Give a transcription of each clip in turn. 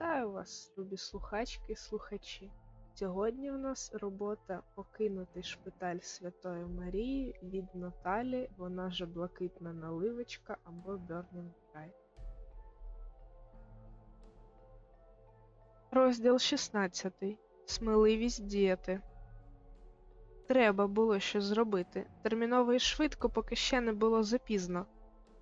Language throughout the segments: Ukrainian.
Вітаю вас, любі слухачки і слухачі. Сьогодні в нас робота Покинутий шпиталь Святої Марії від Наталі, вона же блакитна наливочка або Burning Bright. Розділ 16. Сміливість діяти. Треба було щось зробити. Терміново і швидко, поки ще не було запізно.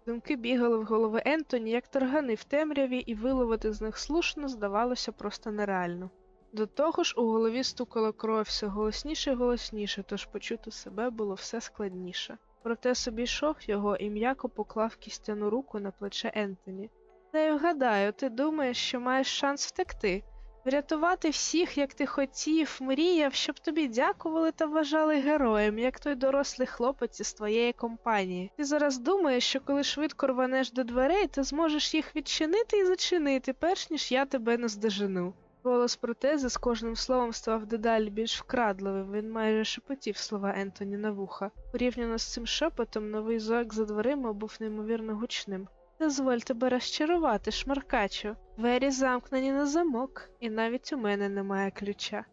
Думки бігали в голови Ентоні, як таргани в темряві, і виловити з них слушно здавалося просто нереально. До того ж, у голові стукала кров все голосніше і голосніше, тож почути себе було все складніше. Проте собі йшов його і м'яко поклав кістяну руку на плече Ентоні. Й вгадаю, ти думаєш, що маєш шанс втекти. Врятувати всіх, як ти хотів, мріяв, щоб тобі дякували та вважали героєм, як той дорослий хлопець із твоєї компанії. Ти зараз думаєш, що коли швидко рванеш до дверей, ти зможеш їх відчинити і зачинити, перш ніж я тебе наздожену. Голос протези з кожним словом ставав дедалі більш вкрадливим, він майже шепотів слова Ентоні на вуха. Порівняно з цим шепотом, новий зоек за дверима був неймовірно гучним. Дозволь тебе розчарувати, шмаркачу. Двері замкнені на замок, і навіть у мене немає ключа.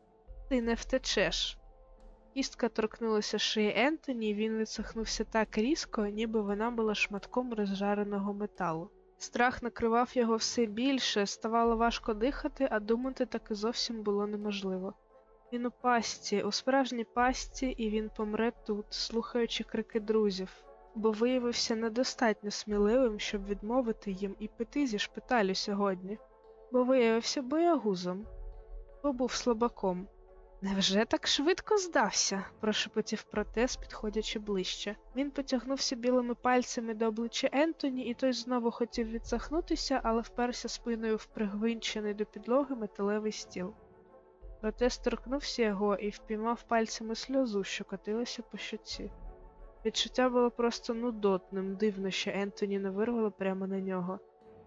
Ти не втечеш. Кістка торкнулася шиї Ентоні, і він відсахнувся так різко, ніби вона була шматком розжареного металу. Страх накривав його все більше, ставало важко дихати, а думати таки зовсім було неможливо. Він у пастці, у справжній пастці, і він помре тут, слухаючи крики друзів, бо виявився недостатньо сміливим, щоб відмовити їм і піти зі шпиталю сьогодні, бо виявився боягузом, бо був слабаком. Невже так швидко здався? прошепотів протез, підходячи ближче. Він потягнувся білими пальцями до обличчя Ентоні, і той знову хотів відсахнутися, але вперся спиною в пригвинчений до підлоги металевий стіл. Протез торкнувся його і впіймав пальцями сльозу, що котилася по щоці. Відчуття було просто нудотним, дивно, що Ентоні не вирвало прямо на нього.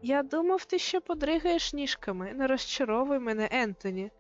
Я думав, ти ще подригаєш ніжками, не розчаровуй мене, Ентоні.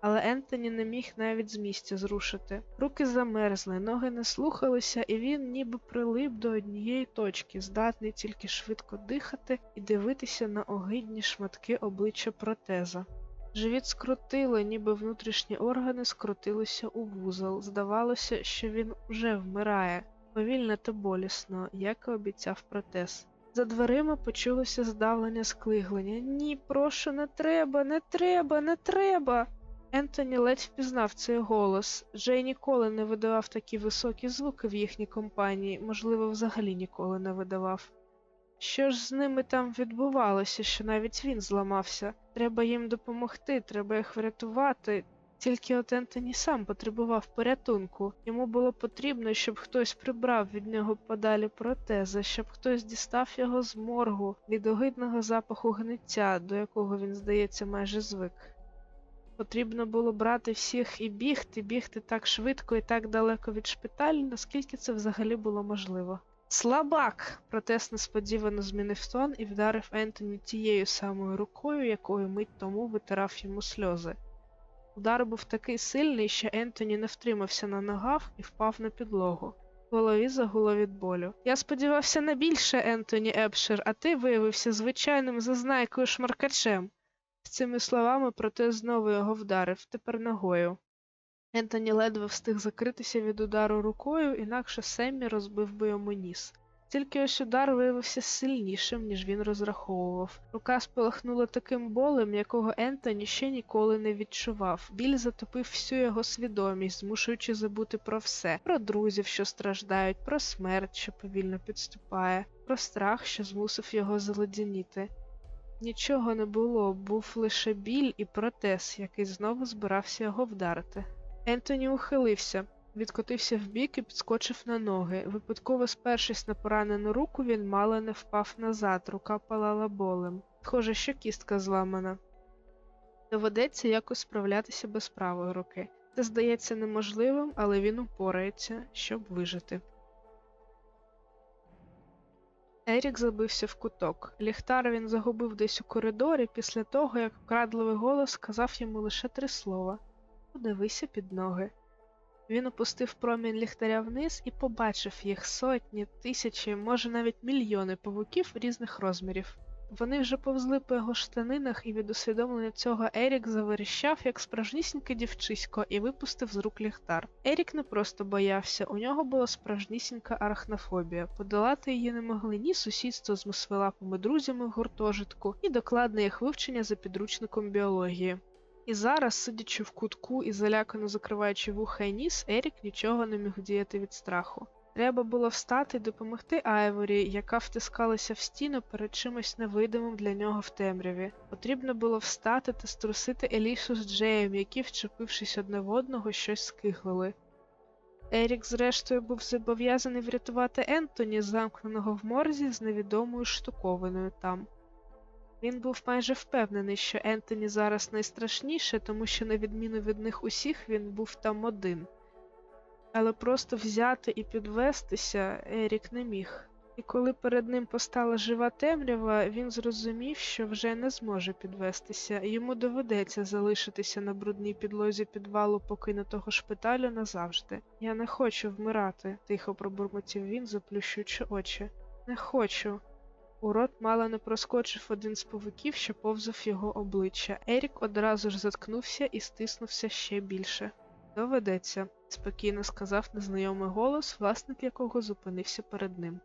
Але Ентоні не міг навіть з місця зрушити. Руки замерзли, ноги не слухалися, і він ніби прилип до однієї точки, здатний тільки швидко дихати і дивитися на огидні шматки обличчя протеза. Живіт скрутило, ніби внутрішні органи скрутилися у вузол. Здавалося, що він уже вмирає, повільно та болісно, як і обіцяв протез. За дверима почулося здавлення склиглення. Ні, прошу, не треба, не треба, не треба. Ентоні ледь впізнав цей голос. Джей ніколи не видавав такі високі звуки в їхній компанії, можливо, взагалі ніколи не видавав. Що ж з ними там відбувалося, що навіть він зламався? Треба їм допомогти, треба їх врятувати. Тільки от Ентоні сам потребував порятунку. Йому було потрібно, щоб хтось прибрав від нього подалі протези, щоб хтось дістав його з моргу від огидного запаху гниття, до якого він, здається, майже звик. Потрібно було брати всіх і бігти, бігти так швидко і так далеко від шпиталю, наскільки це взагалі було можливо. Слабак! Протест несподівано змінив тон і вдарив Ентоні тією самою рукою, якою мить тому витирав йому сльози. Удар був такий сильний, що Ентоні не втримався на ногах і впав на підлогу. В голові загуло від болю. Я сподівався на більше, Ентоні Епшир, а ти виявився звичайним зазнайкою шмаркачем. З цими словами протез знову його вдарив, тепер ногою. Ентоні ледве встиг закритися від удару рукою, інакше Семмі розбив би йому ніс. Тільки ось удар виявився сильнішим, ніж він розраховував. Рука спалахнула таким болем, якого Ентоні ще ніколи не відчував. Біль затопив всю його свідомість, змушуючи забути про все: про друзів, що страждають, про смерть, що повільно підступає, про страх, що змусив його заледяніти. Нічого не було, був лише біль і протез, який знову збирався його вдарити. Ентоні ухилився, відкотився вбік і підскочив на ноги. Випадково спершись на поранену руку, він мало не впав назад, рука палала болем. Схоже, що кістка зламана. Доведеться якось справлятися без правої руки. Це здається неможливим, але він упорається, щоб вижити. Ерік забився в куток. Ліхтар він загубив десь у коридорі після того, як вкрадливий голос сказав йому лише три слова Подивися під ноги. Він опустив промінь ліхтаря вниз і побачив їх сотні, тисячі, може навіть мільйони павуків різних розмірів. Вони вже повзли по його штанинах, і від усвідомлення цього Ерік заверіщав, як справжнісіньке дівчисько, і випустив з рук ліхтар. Ерік не просто боявся, у нього була справжнісінька арахнофобія. Подолати її не могли ні сусідство з мисвелапими друзями в гуртожитку, ні докладне їх вивчення за підручником біології. І зараз, сидячи в кутку і залякано закриваючи вуха й ніс, Ерік нічого не міг діяти від страху. Треба було встати і допомогти Айворі, яка втискалася в стіну перед чимось невидимим для нього в темряві. Потрібно було встати та струсити Елішу з Джеєм, які, вчепившись одне в одного, щось скиглили. Ерік, зрештою, був зобов'язаний врятувати Ентоні, замкненого в морзі з невідомою штуковиною там. Він був майже впевнений, що Ентоні зараз найстрашніше, тому що, на відміну від них усіх, він був там один. Але просто взяти і підвестися Ерік не міг. І коли перед ним постала жива темрява, він зрозумів, що вже не зможе підвестися, йому доведеться залишитися на брудній підлозі підвалу покинутого шпиталю назавжди. Я не хочу вмирати, тихо пробурмотів він, заплющуючи очі. Не хочу. У рот мало не проскочив один з повиків, що повзав його обличчя. Ерік одразу ж заткнувся і стиснувся ще більше. Доведеться, спокійно сказав незнайомий голос, власник якого зупинився перед ним.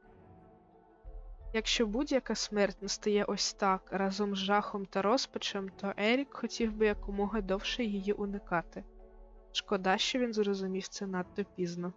Якщо будь-яка смерть настає ось так, разом з жахом та розпачем, то Ерік хотів би якомога довше її уникати. Шкода, що він зрозумів це надто пізно.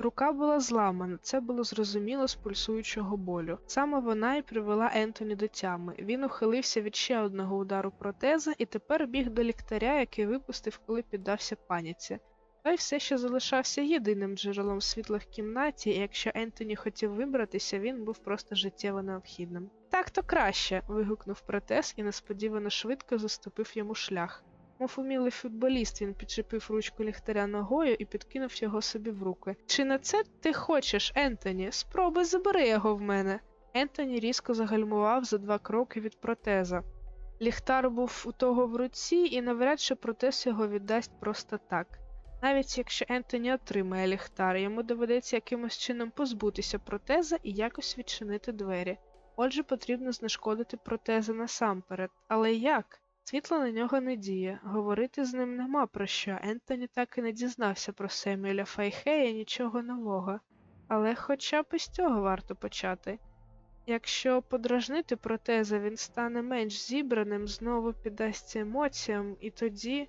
Рука була зламана, це було зрозуміло з пульсуючого болю. Саме вона і привела Ентоні до тями. Він ухилився від ще одного удару протеза і тепер біг до ліктаря, який випустив, коли піддався паніці. Той все ще залишався єдиним джерелом світла в кімнаті, і якщо Ентоні хотів вибратися, він був просто життєво необхідним. Так то краще. вигукнув протез і несподівано швидко заступив йому шлях. Мов умілий футболіст, він підчепив ручку ліхтаря ногою і підкинув його собі в руки. Чи на це ти хочеш, Ентоні? Спробуй забери його в мене. Ентоні різко загальмував за два кроки від протеза. Ліхтар був у того в руці, і навряд чи протез його віддасть просто так. Навіть якщо Ентоні отримає ліхтар, йому доведеться якимось чином позбутися протеза і якось відчинити двері. Отже, потрібно знешкодити протеза насамперед. Але як? Світло на нього не діє, говорити з ним нема про що. Ентоні так і не дізнався про Семюеля Файхея нічого нового. Але хоча б із цього варто почати. Якщо подражнити протеза, він стане менш зібраним, знову піддасться емоціям, і тоді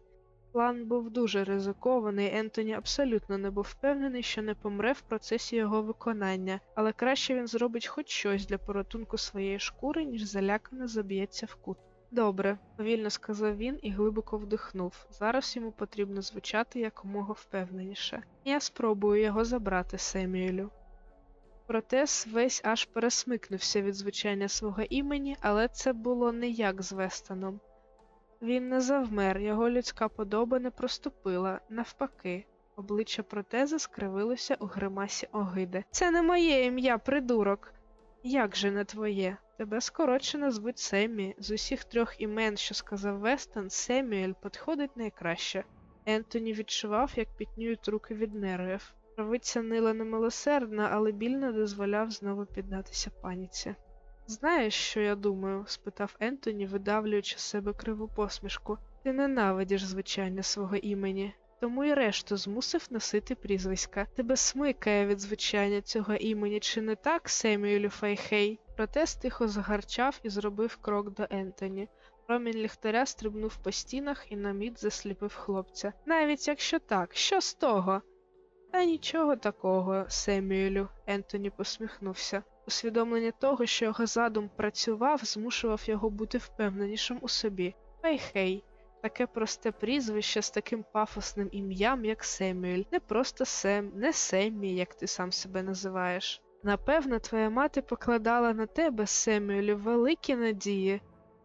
план був дуже ризикований. Ентоні абсолютно не був впевнений, що не помре в процесі його виконання, але краще він зробить хоч щось для порятунку своєї шкури, ніж залякано заб'ється в кут. Добре, повільно сказав він і глибоко вдихнув. Зараз йому потрібно звучати якомога впевненіше. Я спробую його забрати, Семюелю. Протес весь аж пересмикнувся від звучання свого імені, але це було не як з Вестоном. Він не завмер, його людська подоба не проступила, навпаки, обличчя протеза скривилося у гримасі огиди. Це не моє ім'я, придурок. Як же не твоє? Тебе скорочено звуть Семі. З усіх трьох імен, що сказав Вестон, Семюель підходить найкраще. Ентоні відчував, як пітнюють руки від нервів. Правиця нила немилосердна, але біль не дозволяв знову піддатися паніці. Знаєш, що я думаю? спитав Ентоні, видавлюючи з себе криву посмішку. Ти ненавидиш звичайне свого імені, тому й решту змусив носити прізвиська. Тебе смикає від звичайня цього імені, чи не так, Семюелю Файхей? Протес тихо загарчав і зробив крок до Ентоні. Промінь ліхтаря стрибнув по стінах і на мід засліпив хлопця. Навіть якщо так, що з того? Та нічого такого, Семюелю, Ентоні посміхнувся. Усвідомлення того, що його задум працював, змушував його бути впевненішим у собі. Фейхей, таке просте прізвище з таким пафосним ім'ям, як Семюель. Не просто Сем, не Семмі, як ти сам себе називаєш. Напевно, твоя мати покладала на тебе, Семюелю, великі надії.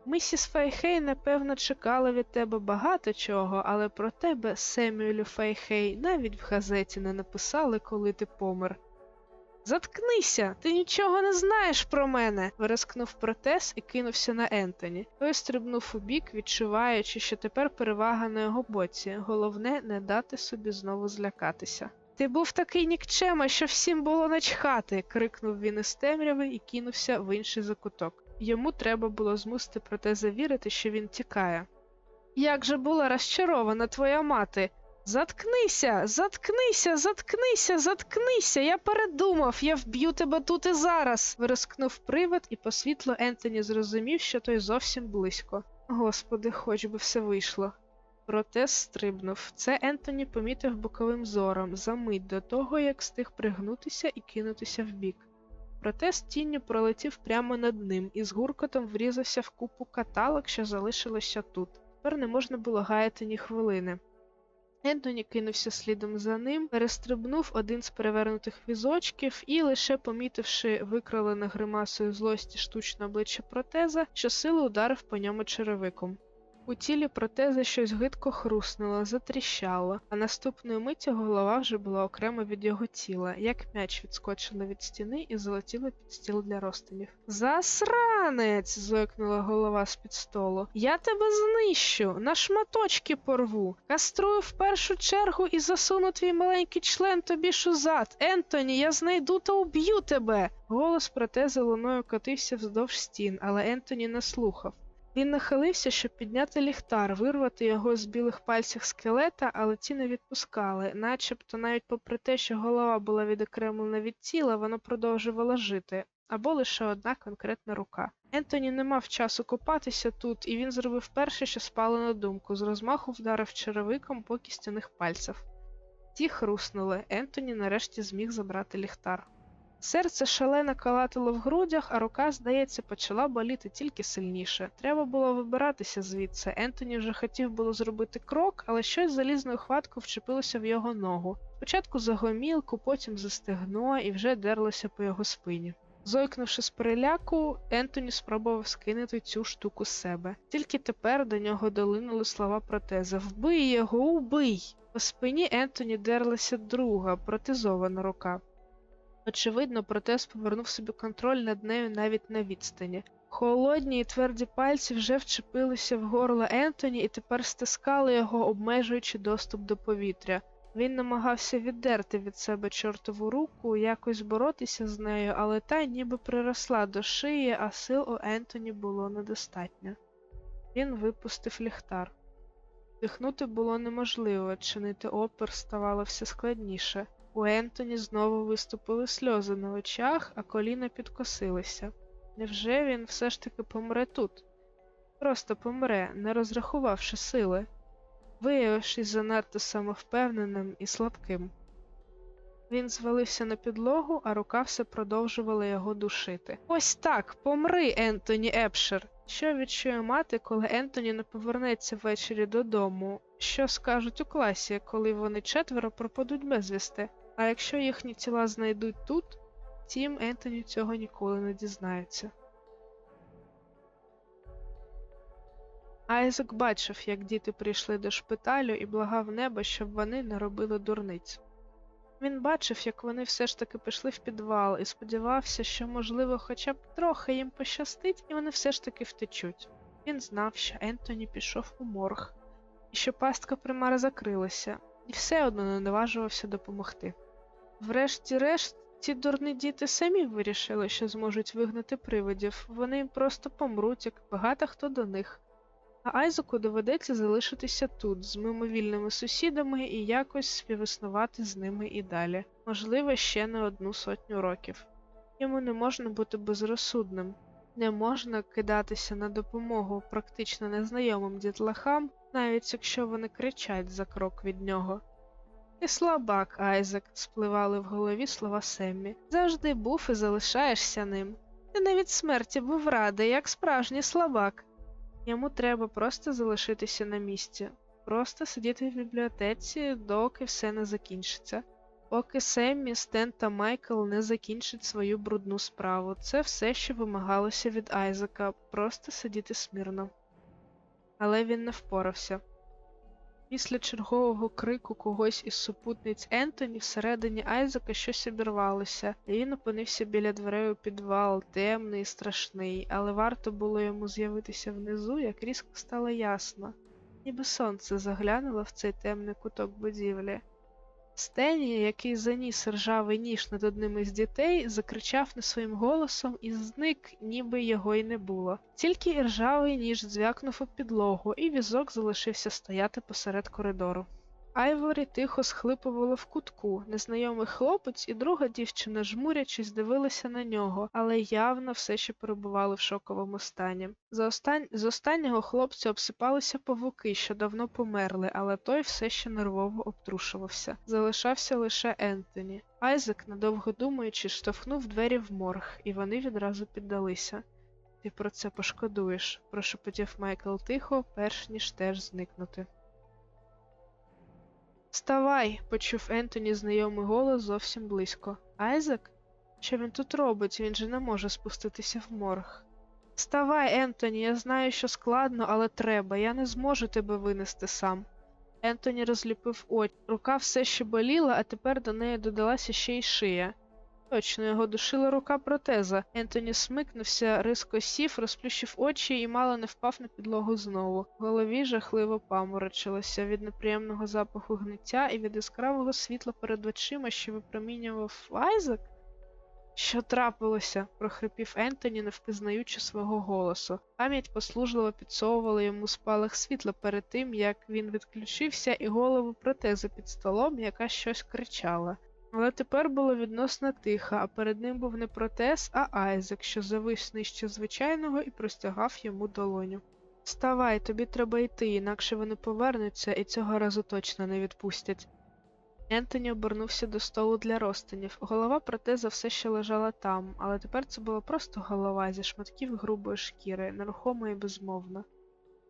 Місіс Фейхей, напевно, чекала від тебе багато чого, але про тебе, Семюелю Фейхей, навіть в газеті не написали, коли ти помер. Заткнися, ти нічого не знаєш про мене. вирискнув протез і кинувся на Ентоні. Той стрибнув у бік, відчуваючи, що тепер перевага на його боці. Головне не дати собі знову злякатися. Ти був такий нікчема, що всім було начхати, крикнув він із темряви і кинувся в інший закуток. Йому треба було змусити проте завірити, що він тікає. Як же була розчарована твоя мати? Заткнися, заткнися, заткнися, заткнися. Я передумав, я вб'ю тебе тут і зараз. вирискнув привид, і по світлу Ентоні зрозумів, що той зовсім близько. Господи, хоч би все вийшло. Протез стрибнув. Це Ентоні помітив боковим зором за мить до того, як встиг пригнутися і кинутися вбік. Протез тінню пролетів прямо над ним і з гуркотом врізався в купу каталог, що залишилося тут. Тепер не можна було гаяти ні хвилини. Ентоні кинувся слідом за ним, перестрибнув один з перевернутих візочків і, лише помітивши викралене гримасою злості штучне обличчя протеза, щосили ударив по ньому черевиком. У тілі протеза щось гидко хруснуло, затріщало, а наступної миті голова вже була окремо від його тіла, як м'яч відскочила від стіни і залетіла під стіл для розтинів. Засранець. зойкнула голова з під столу. Я тебе знищу, на шматочки порву. Каструю в першу чергу і засуну твій маленький член тобі ж у зад. Ентоні, я знайду та уб'ю тебе. Голос протеза луною котився вздовж стін, але Ентоні не слухав. Він нахилився, щоб підняти ліхтар, вирвати його з білих пальців скелета, але ті не відпускали, начебто, навіть попри те, що голова була відокремлена від тіла, воно продовжувало жити, або лише одна конкретна рука. Ентоні не мав часу купатися тут, і він зробив перше, що спало на думку, з розмаху вдарив черевиком по кістяних пальців. Ті хруснули, Ентоні нарешті зміг забрати ліхтар. Серце шалено калатило в грудях, а рука, здається, почала боліти тільки сильніше. Треба було вибиратися звідси. Ентоні вже хотів було зробити крок, але щось залізною хваткою вчепилося в його ногу. Спочатку за гомілку, потім за і вже дерлося по його спині. Зойкнувши з переляку, Ентоні спробував скинути цю штуку з себе. Тільки тепер до нього долинули слова протеза Вбий його, убий! По спині Ентоні дерлася друга, протезована рука. Очевидно, протез повернув собі контроль над нею навіть на відстані. Холодні і тверді пальці вже вчепилися в горло Ентоні і тепер стискали його, обмежуючи доступ до повітря. Він намагався віддерти від себе чортову руку, якось боротися з нею, але та ніби приросла до шиї, а сил у Ентоні було недостатньо. Він випустив ліхтар. Дихнути було неможливо, чинити опір ставало все складніше. У Ентоні знову виступили сльози на очах, а коліна підкосилися. Невже він все ж таки помре тут? Просто помре, не розрахувавши сили, виявившись занадто самовпевненим і слабким. Він звалився на підлогу, а рука все продовжувала його душити. Ось так, помри, Ентоні Епшер! Що відчує мати, коли Ентоні не повернеться ввечері додому? Що скажуть у класі, коли вони четверо пропадуть безвісти? А якщо їхні тіла знайдуть тут, Тім Ентоні цього ніколи не дізнається. Айзек бачив, як діти прийшли до шпиталю і благав неба, щоб вони не робили дурниць. Він бачив, як вони все ж таки пішли в підвал і сподівався, що, можливо, хоча б трохи їм пощастить, і вони все ж таки втечуть. Він знав, що Ентоні пішов у морг, і що пастка примара закрилася, і все одно не наважувався допомогти. Врешті-решт, ці дурні діти самі вирішили, що зможуть вигнати привидів, вони просто помруть, як багато хто до них. А Айзеку доведеться залишитися тут, з мимовільними сусідами і якось співіснувати з ними і далі, можливо, ще не одну сотню років. Йому не можна бути безрозсудним, не можна кидатися на допомогу практично незнайомим дітлахам, навіть якщо вони кричать за крок від нього. Ти слабак, Айзек, спливали в голові слова Семмі. Завжди був і залишаєшся ним. Ти навіть смерті був радий, як справжній слабак. Йому треба просто залишитися на місці, просто сидіти в бібліотеці, доки все не закінчиться. Поки Семмі, Стен та Майкл не закінчать свою брудну справу, це все, що вимагалося від Айзека, просто сидіти смірно. Але він не впорався. Після чергового крику когось із супутниць Ентоні всередині Айзека щось обірвалося, і він опинився біля дверей у підвал, темний і страшний, але варто було йому з'явитися внизу, як різко стало ясно, ніби сонце заглянуло в цей темний куток будівлі. Стені, який заніс ржавий ніж над одним із дітей, закричав не своїм голосом і зник, ніби його й не було. Тільки ржавий ніж дзвякнув у підлогу, і візок залишився стояти посеред коридору. Айворі тихо схлипувало в кутку. Незнайомий хлопець і друга дівчина, жмурячись, дивилися на нього, але явно все ще перебували в шоковому стані. За остан... З останнього хлопця обсипалися павуки, що давно померли, але той все ще нервово обтрушувався. Залишався лише Ентоні. Айзек, недовго думаючи, штовхнув двері в морг, і вони відразу піддалися. Ти про це пошкодуєш, прошепотів Майкл тихо, перш ніж теж зникнути. Вставай, почув Ентоні знайомий голос зовсім близько. Айзек? Що він тут робить? Він же не може спуститися в морг. Вставай, Ентоні, я знаю, що складно, але треба. Я не зможу тебе винести сам. Ентоні розліпив очі. Рука все ще боліла, а тепер до неї додалася ще й шия. Точно, його душила рука протеза. Ентоні смикнувся, риско сів, розплющив очі і мало не впав на підлогу знову. В голові жахливо паморочилося від неприємного запаху гниття і від яскравого світла перед очима, що випромінював Айзек. Що трапилося? прохрипів Ентоні, не впізнаючи свого голосу. Пам'ять послужливо підсовувала йому спалах світла перед тим, як він відключився, і голову протези під столом, яка щось кричала. Але тепер було відносно тихо, а перед ним був не протез, а Айзек, що завис нижче звичайного і простягав йому долоню. Вставай, тобі треба йти, інакше вони повернуться і цього разу точно не відпустять. Ентоні обернувся до столу для розтинів. Голова протеза все ще лежала там, але тепер це була просто голова зі шматків грубої шкіри, нерухома і безмовна.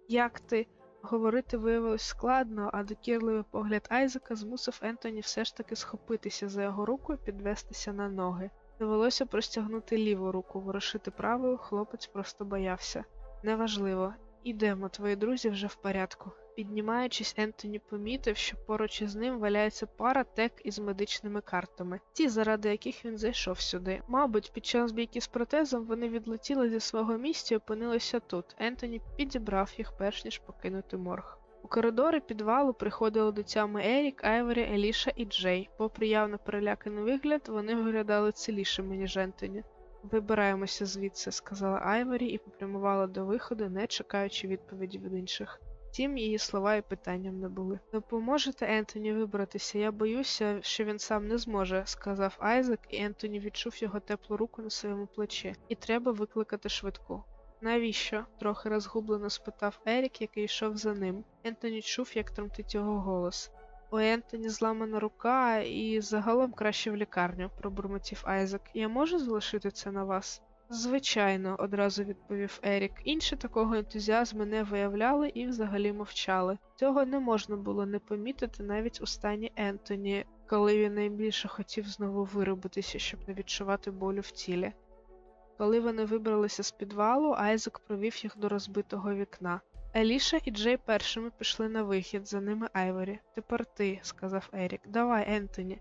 Як ти? Говорити виявилось складно, а докірливий погляд Айзека змусив Ентоні все ж таки схопитися за його руку і підвестися на ноги. Довелося простягнути ліву руку, ворушити правою, хлопець просто боявся. Неважливо, ідемо, твої друзі вже в порядку. Піднімаючись, Ентоні помітив, що поруч із ним валяється пара тек із медичними картами, ті, заради яких він зайшов сюди. Мабуть, під час бійки з протезом вони відлетіли зі свого місця і опинилися тут. Ентоні підібрав їх перш ніж покинути морг. У коридори підвалу приходили до тями Ерік, Айворі, Еліша і Джей. Попри явно переляканий вигляд, вони виглядали цілішими, ніж Ентоні. Вибираємося звідси, сказала Айворі і попрямувала до виходу, не чекаючи відповіді від інших. Втім, її слова і питанням не були. Допоможете Ентоні вибратися? Я боюся, що він сам не зможе, сказав Айзек, і Ентоні відчув його теплу руку на своєму плечі. І треба викликати швидку. Навіщо? трохи розгублено спитав Ерік, який йшов за ним. Ентоні чув, як тремтить його голос. У Ентоні зламана рука, і загалом краще в лікарню, пробурмотів Айзек. Я можу залишити це на вас? Звичайно, одразу відповів Ерік. Інші такого ентузіазму не виявляли і взагалі мовчали. Цього не можна було не помітити навіть у стані Ентоні, коли він найбільше хотів знову виробитися, щоб не відчувати болю в тілі. Коли вони вибралися з підвалу, Айзек провів їх до розбитого вікна. Еліша і Джей першими пішли на вихід, за ними Айворі. Тепер ти, сказав Ерік. Давай, Ентоні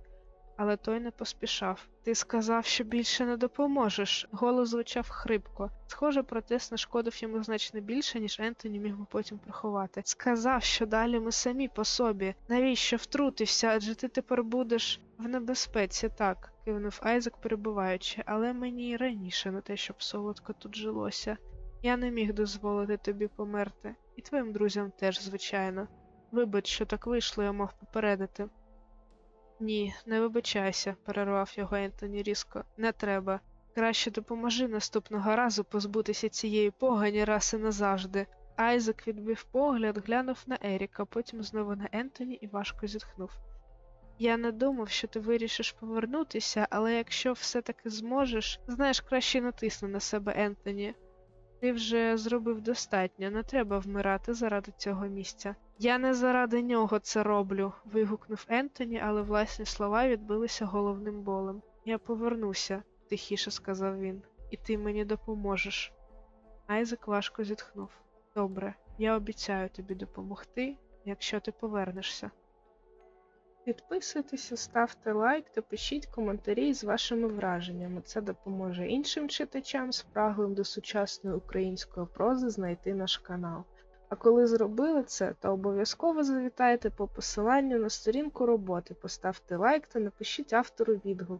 але той не поспішав. Ти сказав, що більше не допоможеш. Голос звучав хрипко. Схоже, протест нашкодив йому значно більше, ніж Ентоні міг би потім приховати. Сказав, що далі ми самі по собі. Навіщо втрутився? Адже ти тепер будеш в небезпеці, так, кивнув Айзек, перебуваючи, але мені і раніше не те, щоб солодко тут жилося. Я не міг дозволити тобі померти, і твоїм друзям теж, звичайно. Вибач, що так вийшло, я мав попередити. Ні, не вибачайся, перервав його Ентоні різко. Не треба. Краще допоможи наступного разу позбутися цієї погані раз і назавжди. Айзек відбив погляд, глянув на Еріка, потім знову на Ентоні і важко зітхнув. Я не думав, що ти вирішиш повернутися, але якщо все-таки зможеш, знаєш, краще натисни на себе Ентоні. Ти вже зробив достатньо, не треба вмирати заради цього місця. Я не заради нього це роблю, вигукнув Ентоні, але власні слова відбилися головним болем. Я повернуся, тихіше сказав він, і ти мені допоможеш. Айзек важко зітхнув. Добре, я обіцяю тобі допомогти, якщо ти повернешся. Підписуйтеся, ставте лайк та пишіть коментарі з вашими враженнями. Це допоможе іншим читачам, спраглим до сучасної української прози знайти наш канал. А коли зробили це, то обов'язково завітайте по посиланню на сторінку роботи, поставте лайк та напишіть автору відгук.